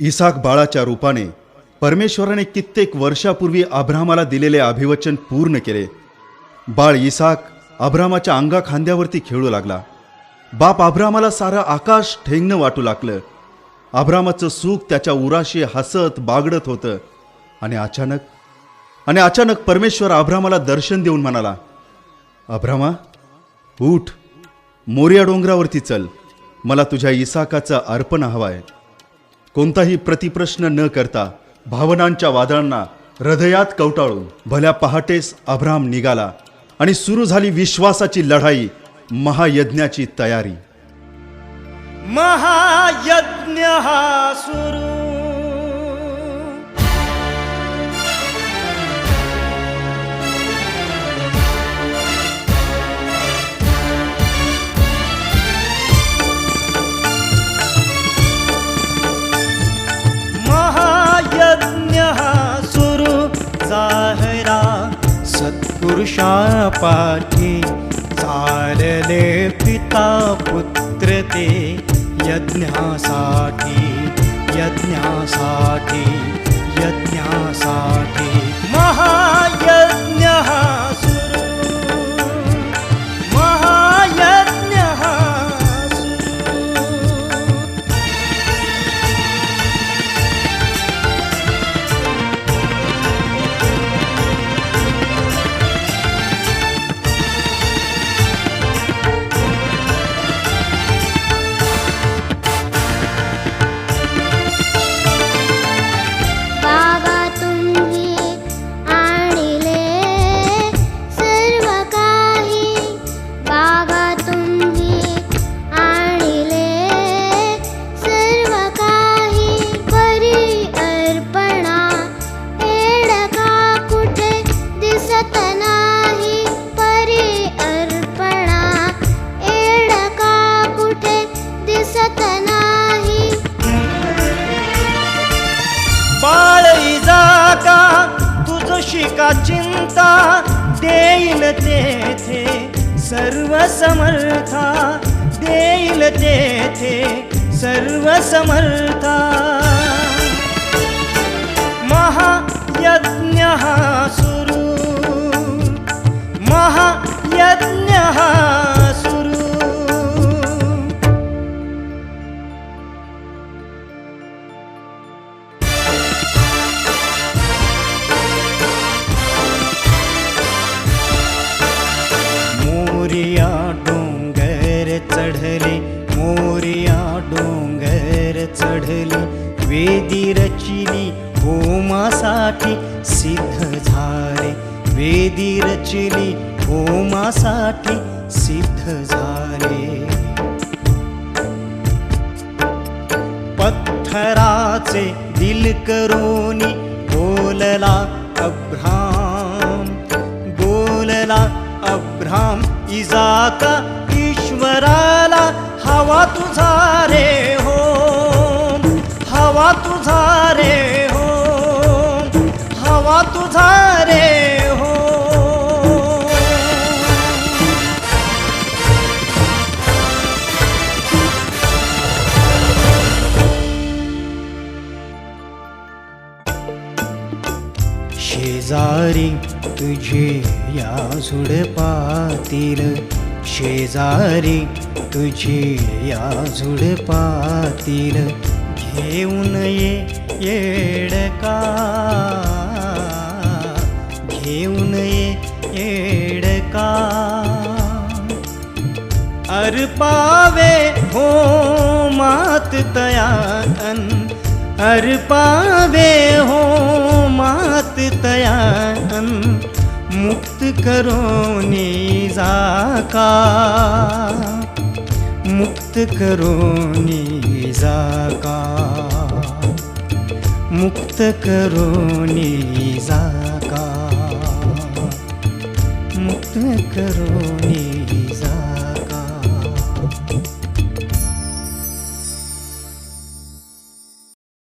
इसाक बाळाच्या रूपाने परमेश्वराने कित्येक वर्षापूर्वी आभ्रामाला दिलेले अभिवचन पूर्ण केले. बाळ इसाक अभ्रामाच्या अंगा खांद्यावरती खेळू लागला. बाप अभ्रामाला सारं आकाश ठेंगणं वाटू लागलं. अभ्रामाचं सुख त्याच्या उराशी हसत बागडत होतं. आणि अचानक आणि अचानक परमेश्वर अभ्रामाला दर्शन देऊन म्हणाला अभ्रामा उठ. मोर्या डोंगरावरती चल. मला तुझ्या इसाकाचं अर्पण हवं आहे. कोणताही प्रतिप्रश्न न करता भावनांच्या वादळांना हृदयात कवटाळून भल्या पहाटेस अभ्राम निघाला आणि सुरू झाली विश्वासाची लढाई महायज्ञाची तयारी. महायज्ञ हा सुरू सत्पुरुषा चालले पिता पुत्र ते यज्ञासाठी यज्ञासाठी यज्ञासाठी. चिंता देईल तेथे सर्व समर्था देईल तेथे सर्व समर्था डोंगर वेदी रचिली होमासाठी सिद्ध झाले. वेदी रचिली होमासाठी सिद्ध झाले. पत्थराचे दिल करोनी बोलला अब्राम. बोलला अब्राम इजाका ईश्वराला हवा तुझा तुझा रे हो। शेजारी तुझे या झुडपातील शेजारी तुझे या झुडपातील घेऊन ये येडका. का? अर्पावे हो मात तयान अर्पावे हो मात तयान मुक्त करो जाका मुक्त करो जाका मुक्त करो जाका अंत करो मेरा